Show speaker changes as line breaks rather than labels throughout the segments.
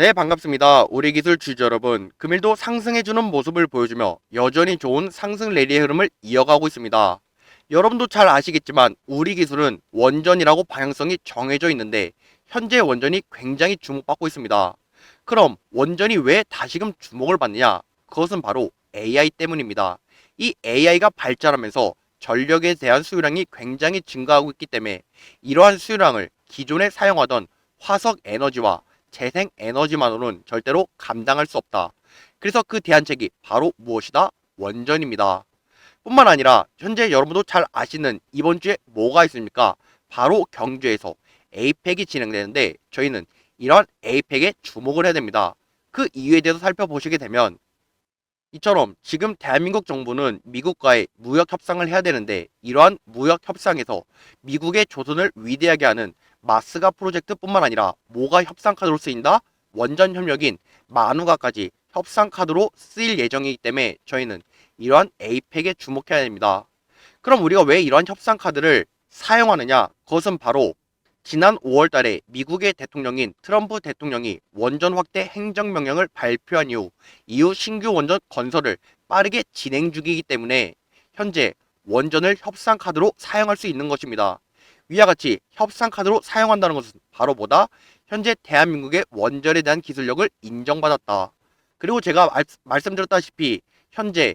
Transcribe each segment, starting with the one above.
네, 반갑습니다. 우리 기술 주주 여러분. 금일도 상승해주는 모습을 보여주며 여전히 좋은 상승 레리의 흐름을 이어가고 있습니다. 여러분도 잘 아시겠지만 우리 기술은 원전이라고 방향성이 정해져 있는데 현재 원전이 굉장히 주목받고 있습니다. 그럼 원전이 왜 다시금 주목을 받느냐? 그것은 바로 AI 때문입니다. 이 AI가 발전하면서 전력에 대한 수요량이 굉장히 증가하고 있기 때문에 이러한 수요량을 기존에 사용하던 화석 에너지와 재생 에너지만으로는 절대로 감당할 수 없다. 그래서 그 대안책이 바로 무엇이다? 원전입니다. 뿐만 아니라 현재 여러분도 잘 아시는 이번 주에 뭐가 있습니까? 바로 경주에서 에이펙이 진행되는데 저희는 이러한 에이펙에 주목을 해야 됩니다. 그 이유에 대해서 살펴보시게 되면 이처럼 지금 대한민국 정부는 미국과의 무역 협상을 해야 되는데 이러한 무역 협상에서 미국의 조선을 위대하게 하는 마스가 프로젝트뿐만 아니라 뭐가 협상 카드로 쓰인다? 원전 협력인 마누가까지 협상 카드로 쓰일 예정이기 때문에 저희는 이러한 에이펙에 주목해야 됩니다. 그럼 우리가 왜 이러한 협상 카드를 사용하느냐? 그것은 바로 지난 5월 달에 미국의 대통령인 트럼프 대통령이 원전 확대 행정명령을 발표한 이후 이후 신규 원전 건설을 빠르게 진행 중이기 때문에 현재 원전을 협상 카드로 사용할 수 있는 것입니다. 위와 같이 협상 카드로 사용한다는 것은 바로 뭐다? 현재 대한민국의 원전에 대한 기술력을 인정받았다. 그리고 제가 말, 말씀드렸다시피 현재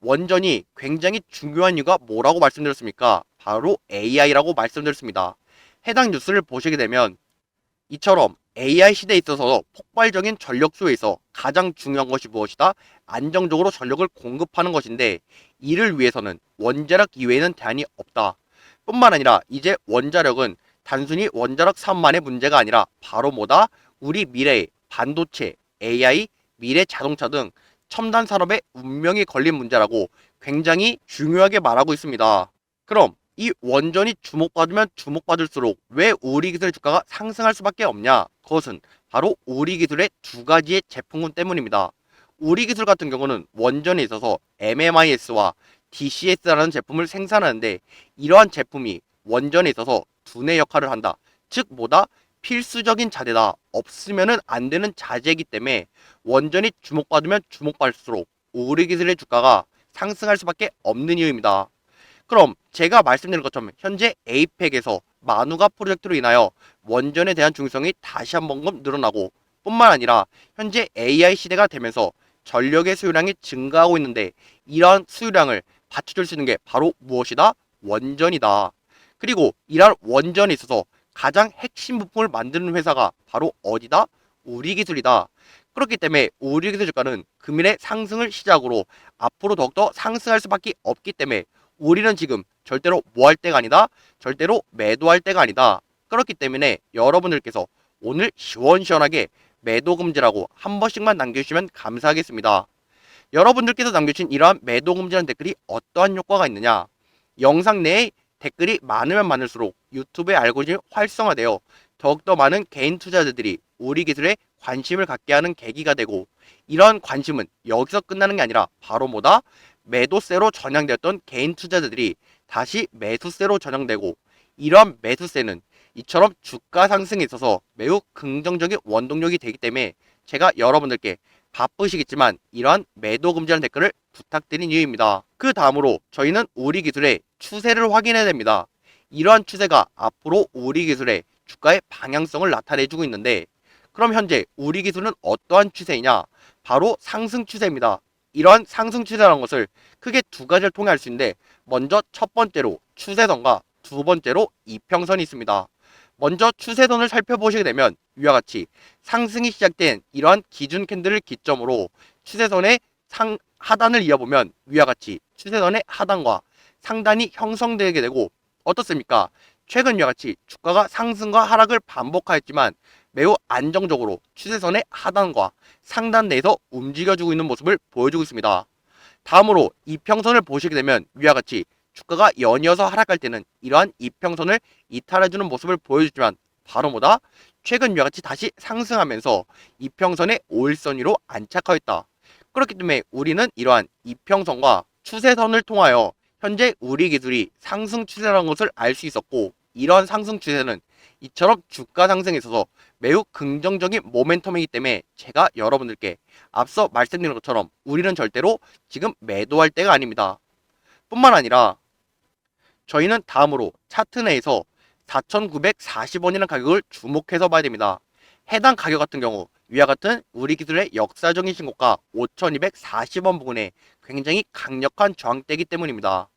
원전이 굉장히 중요한 이유가 뭐라고 말씀드렸습니까? 바로 AI라고 말씀드렸습니다. 해당 뉴스를 보시게 되면 이처럼 AI 시대에 있어서 폭발적인 전력 수요에서 가장 중요한 것이 무엇이다? 안정적으로 전력을 공급하는 것인데 이를 위해서는 원자력 이외에는 대안이 없다. 뿐만 아니라 이제 원자력은 단순히 원자력 사업만의 문제가 아니라 바로 뭐다? 우리 미래의 반도체, AI, 미래 자동차 등 첨단 산업의 운명이 걸린 문제라고 굉장히 중요하게 말하고 있습니다. 그럼 이 원전이 주목받으면 주목받을수록 왜 우리 기술의 주가가 상승할 수밖에 없냐? 그것은 바로 우리 기술의 두 가지의 제품군 때문입니다. 우리 기술 같은 경우는 원전에 있어서 MMIS와 DCS라는 제품을 생산하는데 이러한 제품이 원전에 있어서 두뇌 역할을 한다. 즉 뭐다? 필수적인 자재다. 없으면은 안 되는 자재이기 때문에 원전이 주목받으면 주목받을수록 우리 기술의 주가가 상승할 수밖에 없는 이유입니다. 그럼 제가 말씀드린 것처럼 현재 에이펙에서 마누가 프로젝트로 인하여 원전에 대한 중요성이 다시 한번 늘어나고 뿐만 아니라 현재 AI 시대가 되면서 전력의 수요량이 증가하고 있는데 이러한 수요량을 받쳐줄 수 있는 게 바로 무엇이다? 원전이다. 그리고 이러한 원전에 있어서 가장 핵심 부품을 만드는 회사가 바로 어디다? 우리 기술이다. 그렇기 때문에 우리 기술 주가는 금일의 상승을 시작으로 앞으로 더욱더 상승할 수밖에 없기 때문에 우리는 지금 절대로 뭐 할 때가 아니다. 절대로 매도할 때가 아니다. 그렇기 때문에 여러분들께서 오늘 시원시원하게 매도 금지라고 한 번씩만 남겨주시면 감사하겠습니다. 여러분들께서 남겨주신 이러한 매도 금지라는 댓글이 어떠한 효과가 있느냐? 영상 내에 댓글이 많으면 많을수록 유튜브의 알고리즘이 활성화되어 더욱더 많은 개인 투자자들이 우리 기술에 관심을 갖게 하는 계기가 되고 이러한 관심은 여기서 끝나는 게 아니라 바로 뭐다? 매도세로 전향되었던 개인 투자자들이 다시 매수세로 전향되고 이러한 매수세는 이처럼 주가 상승에 있어서 매우 긍정적인 원동력이 되기 때문에 제가 여러분들께 바쁘시겠지만 이러한 매도 금지라는 댓글을 부탁드린 이유입니다. 그 다음으로 저희는 우리 기술의 추세를 확인해야 됩니다. 이러한 추세가 앞으로 우리 기술의 주가의 방향성을 나타내주고 있는데 그럼 현재 우리 기술은 어떠한 추세이냐? 바로 상승 추세입니다. 이러한 상승 추세라는 것을 크게 두 가지를 통해 알 수 있는데 먼저 첫 번째로 추세선과 두 번째로 이평선이 있습니다. 먼저 추세선을 살펴보시게 되면 위와 같이 상승이 시작된 이러한 기준 캔들을 기점으로 추세선의 상 하단을 이어보면 위와 같이 추세선의 하단과 상단이 형성되게 되고 어떻습니까? 최근 위와 같이 주가가 상승과 하락을 반복하였지만 매우 안정적으로 추세선의 하단과 상단 내에서 움직여주고 있는 모습을 보여주고 있습니다. 다음으로 이평선을 보시게 되면 위와 같이 주가가 연이어서 하락할 때는 이러한 이평선을 이탈해주는 모습을 보여주지만 바로 뭐다? 최근 위와 같이 다시 상승하면서 이평선의 5일선 위로 안착하였다. 그렇기 때문에 우리는 이러한 이평선과 추세선을 통하여 현재 우리 기술이 상승 추세라는 것을 알 수 있었고 이러한 상승 추세는 이처럼 주가 상승에 있어서 매우 긍정적인 모멘텀이기 때문에 제가 여러분들께 앞서 말씀드린 것처럼 우리는 절대로 지금 매도할 때가 아닙니다. 뿐만 아니라 저희는 다음으로 차트 내에서 4,940원이라는 가격을 주목해서 봐야 됩니다. 해당 가격 같은 경우 위와 같은 우리 기술의 역사적인 신고가 5,240원 부근에 굉장히 강력한 저항대이기 때문입니다.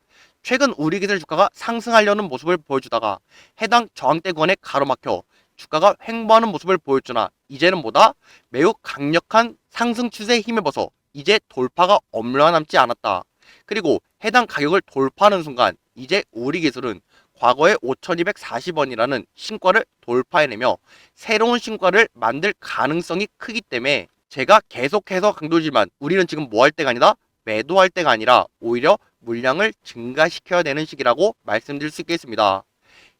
최근 우리 기술 주가가 상승하려는 모습을 보여주다가 해당 저항대 구간에 가로막혀 주가가 횡보하는 모습을 보여주나 이제는 뭐다 매우 강력한 상승 추세에 힘입어서 이제 돌파가 엄려가 남지 않았다. 그리고 해당 가격을 돌파하는 순간 이제 우리 기술은 과거의 5240원이라는 신과를 돌파해내며 새로운 신과를 만들 가능성이 크기 때문에 제가 계속해서 강조지만 우리는 지금 뭐 할 때가 아니다 매도할 때가 아니라 오히려 물량을 증가시켜야 되는 시기라고 말씀드릴 수 있겠습니다.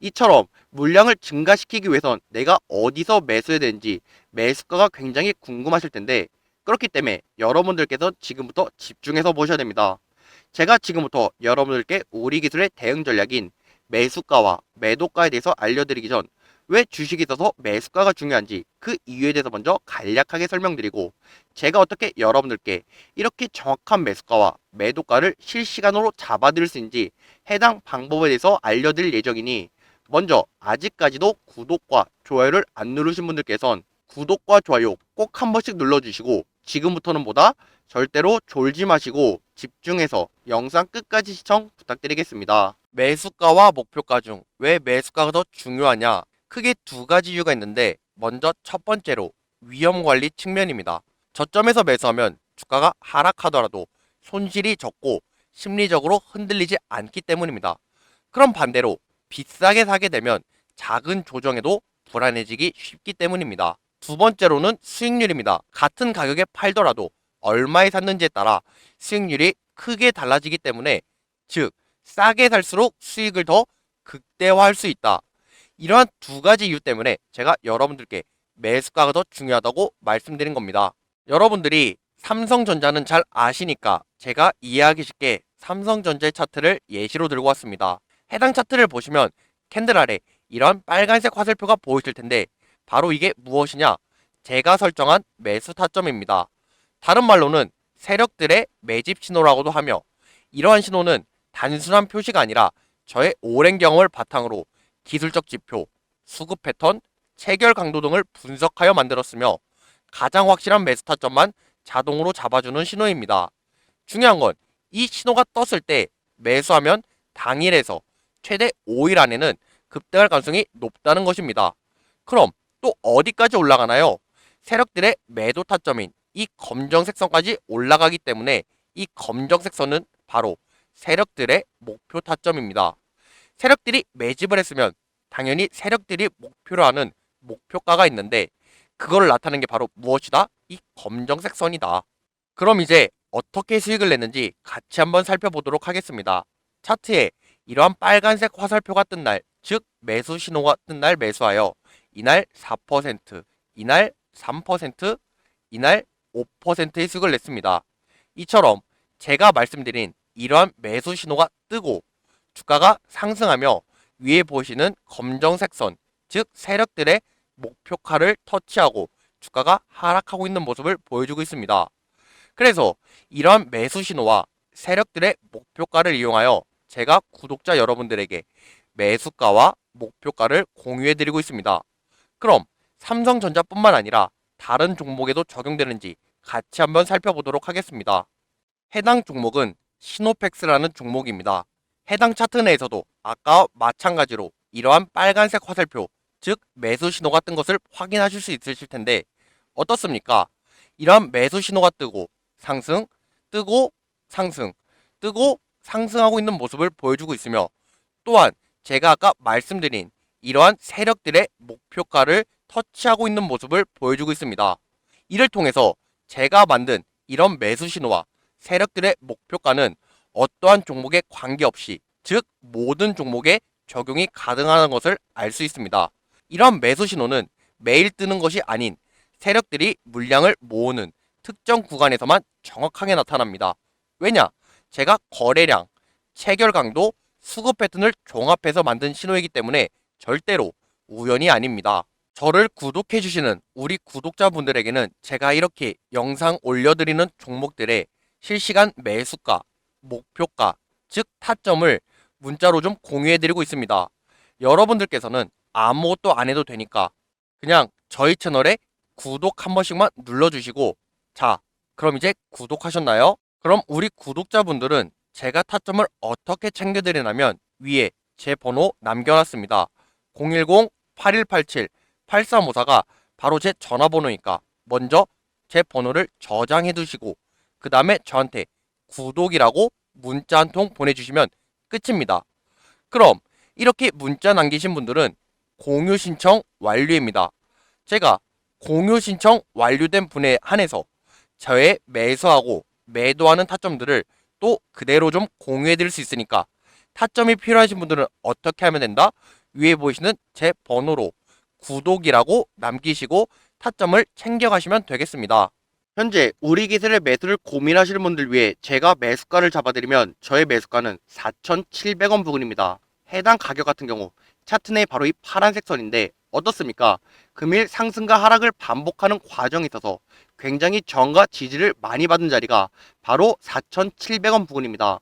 이처럼 물량을 증가시키기 위해선 내가 어디서 매수해야 되는지 매수가가 굉장히 궁금하실 텐데 그렇기 때문에 여러분들께서 지금부터 집중해서 보셔야 됩니다. 제가 지금부터 여러분들께 우리 기술의 대응 전략인 매수가와 매도가에 대해서 알려드리기 전 왜 주식이 있어서 매수가가 중요한지 그 이유에 대해서 먼저 간략하게 설명드리고 제가 어떻게 여러분들께 이렇게 정확한 매수가와 매도가를 실시간으로 잡아드릴 수 있는지 해당 방법에 대해서 알려드릴 예정이니 먼저 아직까지도 구독과 좋아요를 안 누르신 분들께선 구독과 좋아요 꼭 한 번씩 눌러주시고 지금부터는 보다 절대로 졸지 마시고 집중해서 영상 끝까지 시청 부탁드리겠습니다. 매수가와 목표가 중 왜 매수가가 더 중요하냐? 크게 두 가지 이유가 있는데 먼저 첫 번째로 위험 관리 측면입니다. 저점에서 매수하면 주가가 하락하더라도 손실이 적고 심리적으로 흔들리지 않기 때문입니다. 그럼 반대로 비싸게 사게 되면 작은 조정에도 불안해지기 쉽기 때문입니다. 두 번째로는 수익률입니다. 같은 가격에 팔더라도 얼마에 샀는지에 따라 수익률이 크게 달라지기 때문에 즉 싸게 살수록 수익을 더 극대화할 수 있다. 이러한 두 가지 이유 때문에 제가 여러분들께 매수가가 더 중요하다고 말씀드린 겁니다. 여러분들이 삼성전자는 잘 아시니까 제가 이해하기 쉽게 삼성전자의 차트를 예시로 들고 왔습니다. 해당 차트를 보시면 캔들 아래 이런 빨간색 화살표가 보이실 텐데 바로 이게 무엇이냐? 제가 설정한 매수 타점입니다. 다른 말로는 세력들의 매집 신호라고도 하며 이러한 신호는 단순한 표시가 아니라 저의 오랜 경험을 바탕으로 기술적 지표, 수급 패턴, 체결 강도 등을 분석하여 만들었으며 가장 확실한 매수 타점만 자동으로 잡아주는 신호입니다. 중요한 건 이 신호가 떴을 때 매수하면 당일에서 최대 5일 안에는 급등할 가능성이 높다는 것입니다. 그럼 또 어디까지 올라가나요? 세력들의 매도 타점인 이 검정색 선까지 올라가기 때문에 이 검정색 선은 바로 세력들의 목표 타점입니다. 세력들이 매집을 했으면 당연히 세력들이 목표로 하는 목표가가 있는데 그걸 나타내는 게 바로 무엇이다? 이 검정색 선이다. 그럼 이제 어떻게 수익을 냈는지 같이 한번 살펴보도록 하겠습니다. 차트에 이러한 빨간색 화살표가 뜬 날, 즉 매수 신호가 뜬 날 매수하여 이날 4%, 이날 3%, 이날 5%의 수익을 냈습니다. 이처럼 제가 말씀드린 이러한 매수 신호가 뜨고 주가가 상승하며 위에 보시는 검정색 선, 즉 세력들의 목표가를 터치하고 주가가 하락하고 있는 모습을 보여주고 있습니다. 그래서 이러한 매수 신호와 세력들의 목표가를 이용하여 제가 구독자 여러분들에게 매수가와 목표가를 공유해 드리고 있습니다. 그럼 삼성전자뿐만 아니라 다른 종목에도 적용되는지 같이 한번 살펴보도록 하겠습니다. 해당 종목은 시노펙스라는 종목입니다. 해당 차트 내에서도 아까와 마찬가지로 이러한 빨간색 화살표, 즉 매수 신호가 뜬 것을 확인하실 수 있으실 텐데 어떻습니까? 이러한 매수 신호가 뜨고 상승, 뜨고 상승, 뜨고 상승하고 있는 모습을 보여주고 있으며 또한 제가 아까 말씀드린 이러한 세력들의 목표가를 터치하고 있는 모습을 보여주고 있습니다. 이를 통해서 제가 만든 이런 매수 신호와 세력들의 목표가는 어떠한 종목에 관계없이 즉 모든 종목에 적용이 가능하다는 것을 알 수 있습니다. 이러한 매수 신호는 매일 뜨는 것이 아닌 세력들이 물량을 모으는 특정 구간에서만 정확하게 나타납니다. 왜냐? 제가 거래량, 체결 강도, 수급 패턴을 종합해서 만든 신호이기 때문에 절대로 우연이 아닙니다. 저를 구독해 주시는 우리 구독자분들에게는 제가 이렇게 영상 올려드리는 종목들의 실시간 매수가, 목표가, 즉 타점을 문자로 좀 공유해 드리고 있습니다. 여러분들께서는 아무것도 안 해도 되니까 그냥 저희 채널에 구독 한 번씩만 눌러주시고 자, 그럼 이제 구독하셨나요? 그럼 우리 구독자분들은 제가 타점을 어떻게 챙겨드리냐면 위에 제 번호 남겨놨습니다. 010-8187-8354가 바로 제 전화번호니까 먼저 제 번호를 저장해 두시고 그 다음에 저한테 구독이라고 문자 한 통 보내주시면 끝입니다. 그럼 이렇게 문자 남기신 분들은 공유 신청 완료입니다. 제가 공유 신청 완료된 분에 한해서 저의 매수하고 매도하는 타점들을 또 그대로 좀 공유해 드릴 수 있으니까 타점이 필요하신 분들은 어떻게 하면 된다? 위에 보이시는 제 번호로 구독이라고 남기시고 타점을 챙겨가시면 되겠습니다. 현재 우리 기술의 매수를 고민하시는 분들 위해 제가 매수가를 잡아드리면 저의 매수가는 4,700원 부근입니다. 해당 가격 같은 경우 차트 내 바로 이 파란색 선인데 어떻습니까? 금일 상승과 하락을 반복하는 과정에 있어서 굉장히 저항과 지지를 많이 받은 자리가 바로 4,700원 부근입니다.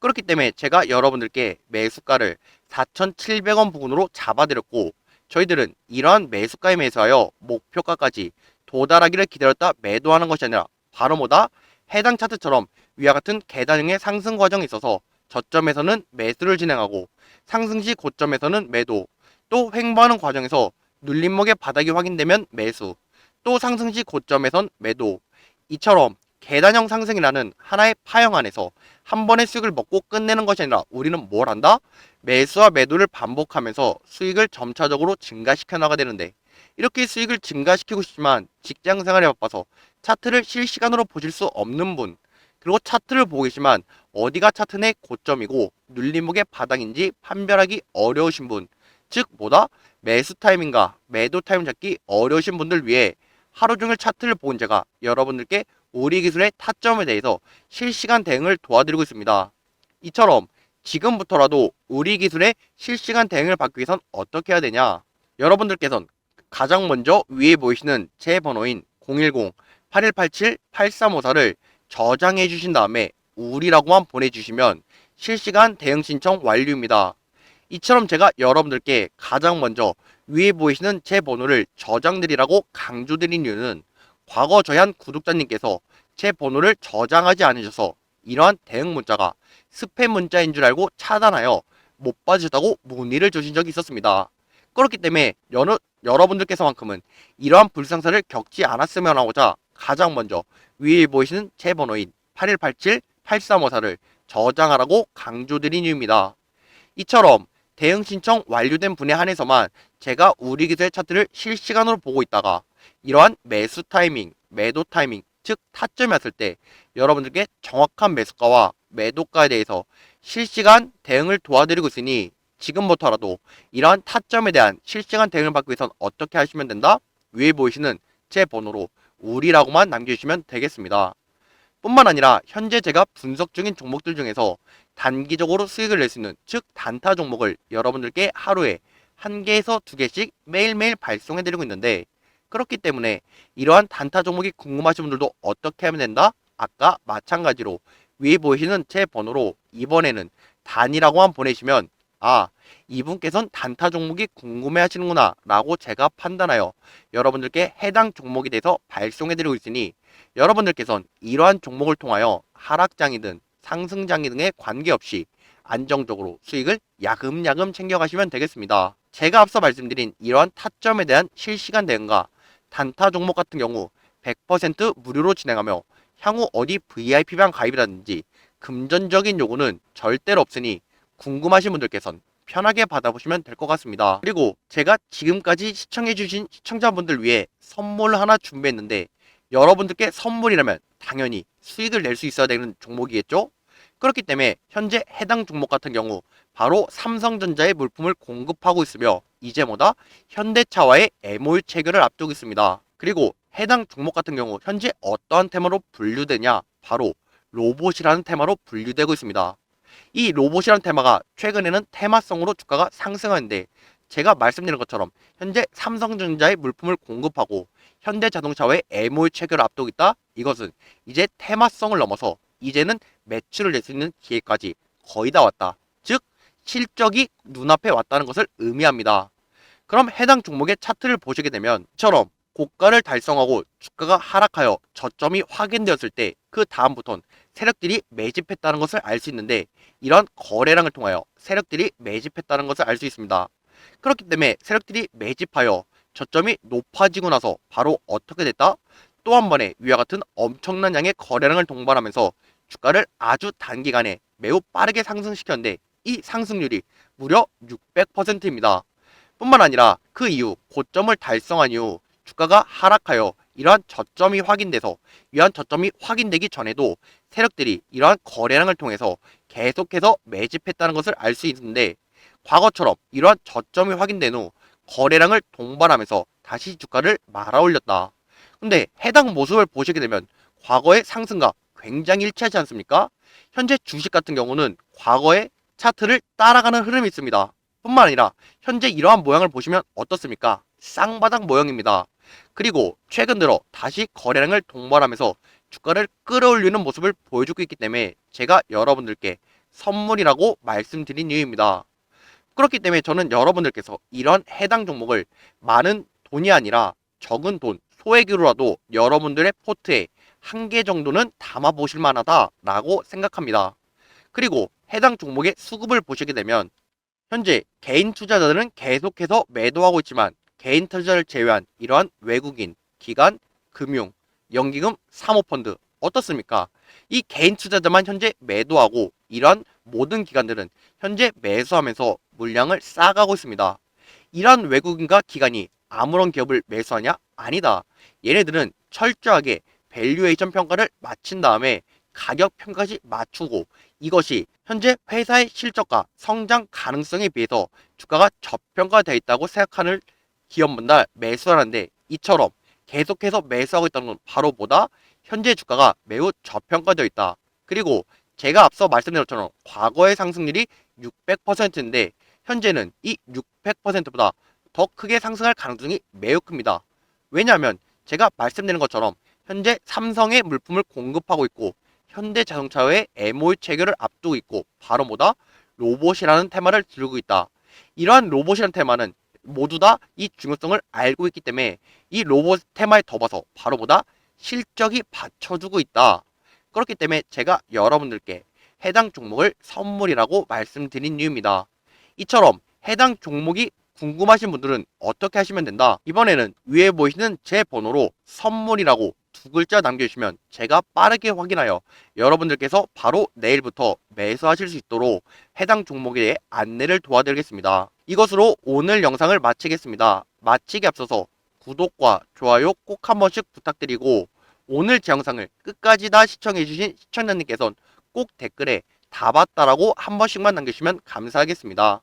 그렇기 때문에 제가 여러분들께 매수가를 4,700원 부근으로 잡아드렸고 저희들은 이러한 매수가에 매수하여 목표가까지 도달하기를 기다렸다 매도하는 것이 아니라 바로 뭐다? 해당 차트처럼 위와 같은 계단형의 상승 과정에 있어서 저점에서는 매수를 진행하고 상승 시 고점에서는 매도 또 횡보하는 과정에서 눌림목의 바닥이 확인되면 매수 또 상승 시 고점에선 매도 이처럼 계단형 상승이라는 하나의 파형 안에서 한 번의 수익을 먹고 끝내는 것이 아니라 우리는 뭘 한다? 매수와 매도를 반복하면서 수익을 점차적으로 증가시켜 나가야 되는데 이렇게 수익을 증가시키고 싶지만 직장 생활에 바빠서 차트를 실시간으로 보실 수 없는 분 그리고 차트를 보고 계시지만 어디가 차트 내 고점이고 눌림목의 바닥인지 판별하기 어려우신 분 즉 뭐다? 매수 타이밍과 매도 타이밍 잡기 어려우신 분들 위해 하루 종일 차트를 본 제가 여러분들께 우리 기술의 타점에 대해서 실시간 대응을 도와드리고 있습니다. 이처럼 지금부터라도 우리 기술의 실시간 대응을 받기 위해선 어떻게 해야 되냐? 여러분들께선 가장 먼저 위에 보이시는 제 번호인 010-8187-8354를 저장해 주신 다음에 우리라고만 보내주시면 실시간 대응 신청 완료입니다. 이처럼 제가 여러분들께 가장 먼저 위에 보이시는 제 번호를 저장드리라고 강조드린 이유는 과거 저희 한 구독자님께서 제 번호를 저장하지 않으셔서 이러한 대응 문자가 스팸 문자인 줄 알고 차단하여 못 받으셨다고 문의를 주신 적이 있었습니다. 그렇기 때문에 여러, 여러분들께서만큼은 이러한 불상사를 겪지 않았으면 하고자 가장 먼저 위에 보이시는 제 번호인 8187-8354를 저장하라고 강조드린 이유입니다. 이처럼 대응 신청 완료된 분에 한해서만 제가 우리 기술 차트를 실시간으로 보고 있다가 이러한 매수 타이밍, 매도 타이밍, 즉 타점이 왔을 때 여러분들께 정확한 매수가와 매도가에 대해서 실시간 대응을 도와드리고 있으니 지금부터라도 이러한 타점에 대한 실시간 대응을 받기 위해선 어떻게 하시면 된다? 위에 보이시는 제 번호로 우리라고만 남겨주시면 되겠습니다. 뿐만 아니라 현재 제가 분석 중인 종목들 중에서 단기적으로 수익을 낼 수 있는 즉 단타 종목을 여러분들께 하루에 한 개에서 두 개씩 매일매일 발송해 드리고 있는데 그렇기 때문에 이러한 단타 종목이 궁금하신 분들도 어떻게 하면 된다? 아까 마찬가지로 위에 보이시는 제 번호로 이번에는 단이라고만 보내시면 아 이분께선 단타 종목이 궁금해 하시는구나 라고 제가 판단하여 여러분들께 해당 종목에 대해서 발송해 드리고 있으니 여러분들께선 이러한 종목을 통하여 하락장이든 상승장이 등에 관계없이 안정적으로 수익을 야금야금 챙겨가시면 되겠습니다. 제가 앞서 말씀드린 이러한 타점에 대한 실시간 대응과 단타 종목 같은 경우 100% 무료로 진행하며 향후 어디 VIP방 가입이라든지 금전적인 요구는 절대로 없으니 궁금하신 분들께선 편하게 받아보시면 될 것 같습니다. 그리고 제가 지금까지 시청해주신 시청자분들 위해 선물 하나 준비했는데 여러분들께 선물이라면 당연히 수익을 낼 수 있어야 되는 종목이겠죠? 그렇기 때문에 현재 해당 종목 같은 경우 바로 삼성전자의 물품을 공급하고 있으며 이제 뭐다? 현대차와의 MOU 체결을 앞두고 있습니다. 그리고 해당 종목 같은 경우 현재 어떠한 테마로 분류되냐? 바로 로봇이라는 테마로 분류되고 있습니다. 이 로봇이라는 테마가 최근에는 테마성으로 주가가 상승하는데 제가 말씀드린 것처럼 현재 삼성전자의 물품을 공급하고 현대자동차와의 MOU 체결을 앞두고 있다. 이것은 이제 테마성을 넘어서 이제는 매출을 낼 수 있는 기회까지 거의 다 왔다. 즉 실적이 눈앞에 왔다는 것을 의미합니다. 그럼 해당 종목의 차트를 보시게 되면 이처럼 고가를 달성하고 주가가 하락하여 저점이 확인되었을 때 그 다음부터는 세력들이 매집했다는 것을 알 수 있는데 이런 거래량을 통하여 세력들이 매집했다는 것을 알 수 있습니다. 그렇기 때문에 세력들이 매집하여 저점이 높아지고 나서 바로 어떻게 됐다? 또 한 번에 위와 같은 엄청난 양의 거래량을 동반하면서 주가를 아주 단기간에 매우 빠르게 상승시켰는데 이 상승률이 무려 600%입니다. 뿐만 아니라 그 이후 고점을 달성한 이후 주가가 하락하여 이러한 저점이 확인돼서 이러한 저점이 확인되기 전에도 세력들이 이러한 거래량을 통해서 계속해서 매집했다는 것을 알 수 있는데 과거처럼 이러한 저점이 확인된 후 거래량을 동반하면서 다시 주가를 말아올렸다. 근데 해당 모습을 보시게 되면 과거의 상승과 굉장히 일치하지 않습니까? 현재 주식 같은 경우는 과거의 차트를 따라가는 흐름이 있습니다. 뿐만 아니라 현재 이러한 모양을 보시면 어떻습니까? 쌍바닥 모형입니다. 그리고 최근 들어 다시 거래량을 동반하면서 주가를 끌어올리는 모습을 보여주고 있기 때문에 제가 여러분들께 선물이라고 말씀드린 이유입니다. 그렇기 때문에 저는 여러분들께서 이런 해당 종목을 많은 돈이 아니라 적은 돈, 소액으로라도 여러분들의 포트에 한 개 정도는 담아 보실 만하다라고 생각합니다. 그리고 해당 종목의 수급을 보시게 되면 현재 개인 투자자들은 계속해서 매도하고 있지만 개인 투자를 제외한 이러한 외국인, 기관, 금융, 연기금, 사모펀드 어떻습니까? 이 개인 투자자만 현재 매도하고 이러한 모든 기관들은 현재 매수하면서 물량을 쌓아가고 있습니다. 이러한 외국인과 기관이 아무런 기업을 매수하냐? 아니다. 얘네들은 철저하게 밸류에이션 평가를 마친 다음에 가격 평가시 맞추고 이것이 현재 회사의 실적과 성장 가능성에 비해서 주가가 저평가되어 있다고 생각하는 기업마다 매수하는데 이처럼 계속해서 매수하고 있다는 건 바로 뭐다? 현재 주가가 매우 저평가되어 있다. 그리고 제가 앞서 말씀드린 것처럼 과거의 상승률이 600%인데 현재는 이 600%보다 더 크게 상승할 가능성이 매우 큽니다. 왜냐하면 제가 말씀드린 것처럼 현재 삼성의 물품을 공급하고 있고 현대자동차의 MOU 체결을 앞두고 있고 바로 뭐다? 로봇이라는 테마를 들고 있다. 이러한 로봇이라는 테마는 모두 다 이 중요성을 알고 있기 때문에 이 로봇 테마에 더봐서 바로 보다 실적이 받쳐주고 있다. 그렇기 때문에 제가 여러분들께 해당 종목을 선물이라고 말씀드린 이유입니다. 이처럼 해당 종목이 궁금하신 분들은 어떻게 하시면 된다? 이번에는 위에 보이시는 제 번호로 선물이라고 두 글자 남겨주시면 제가 빠르게 확인하여 여러분들께서 바로 내일부터 매수하실 수 있도록 해당 종목에 대해 안내를 도와드리겠습니다. 이것으로 오늘 영상을 마치겠습니다. 마치기 앞서서 구독과 좋아요 꼭 한 번씩 부탁드리고 오늘 제 영상을 끝까지 다 시청해주신 시청자님께서는 꼭 댓글에 다 봤다라고 한 번씩만 남겨주시면 감사하겠습니다.